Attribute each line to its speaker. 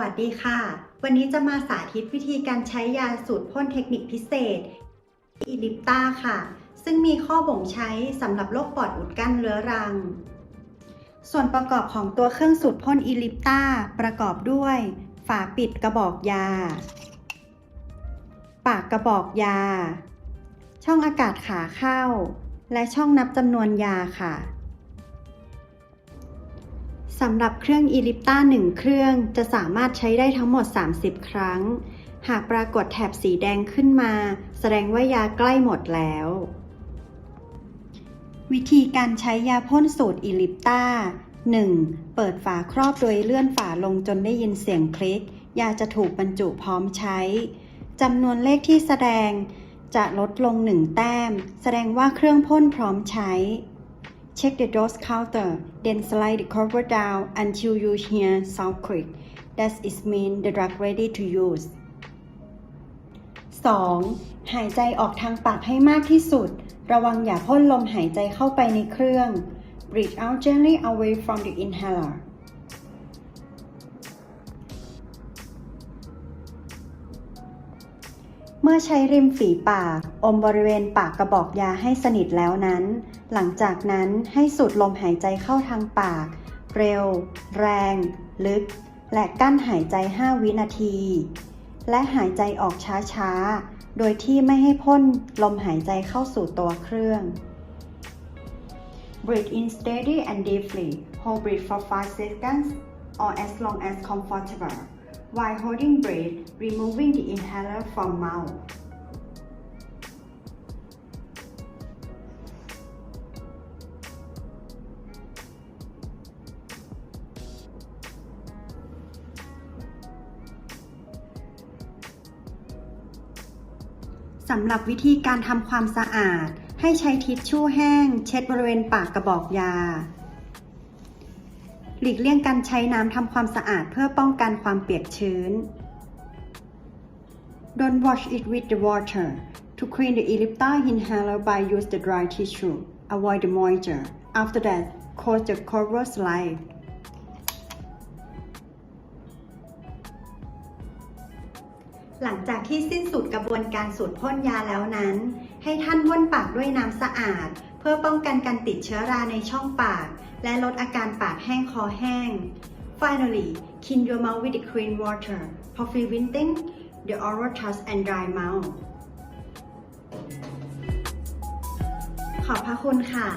Speaker 1: วัสดีค่ะ วันนี้จะมาสาธิตวิธีการใช้ยาสูตรพ่นเทคนิคพิเศษอีลิปตาค่ะ ซึ่งมีข้อบ่งใช้สำหรับโรคปอดอุดกั้นเรื้อรัง ส่วนประกอบของตัวเครื่องสูตรพ่นอีลิปตาประกอบด้วย ฝาปิดกระบอกยา ปากกระบอกยา ช่องอากาศขาเข้า และช่องนับจำนวนยาค่ะ สำหรับเครื่องอีลิปต้า1เครื่องจะสามารถใช้ได้ทั้งหมด 30 ครั้ง หากปรากฏแถบสีแดงขึ้นมา แสดงว่ายาใกล้หมดแล้ว วิธีการใช้ยาพ่นสูตรอีลิปต้า 1. เปิดฝาครอบโดยเลื่อนฝาลงจนได้ยินเสียงคลิก ยาจะถูกบรรจุพร้อมใช้ จำนวนเลขที่แสดงจะลดลง 1 แต้ม แสดงว่าเครื่องพ่นพร้อมใช้ Check the dose counter, then slide the cover down until you hear sound click. That is mean the drug ready to use. 2. หายใจออกทางปากให้มากที่สุด ระวังอย่าพ่นลมหายใจเข้าไปในเครื่อง Breathe out gently away from the inhaler. เมื่อใช้ริมฝีปากอมบริเวณปากกระบอกยาให้สนิทแล้วนั้น หลังจากนั้นให้สูดลมหายใจเข้าทางปาก เร็ว แรง ลึก และกั้นหายใจ 5 วินาที และหายใจออกช้าๆ โดยที่ไม่ให้พ่นลมหายใจเข้าสู่ตัวเครื่อง Breathe in steady and deeply. Hold breath for 5 seconds or as long as comfortable. While holding breath, removing the inhaler from mouth. สำหรับวิธีการทำความสะอาด ให้ใช้ทิชชู่แห้ง เช็ดบริเวณปากกระบอกยา หลีกเลี่ยงการใช้น้ำทำความสะอาดเพื่อป้องกันความเปียกชื้น Don't wash it with the water. To clean the ellipta inhaler by use the dry tissue. Avoid the moisture. After that, close the cover slide. หลังจากที่สิ้นสุดกระบวนการสูตรพ่นยาแล้วนั้น ให้ท่านพ่นปากด้วยน้ำสะอาด เพื่อป้องกันการติดเชื้อราในช่องปาก และลดอาการปากแห้งคอแห้ง Finally, clean your mouth with the clean water, preventing the oral touch and dry mouth. ขอบพระคุณค่ะ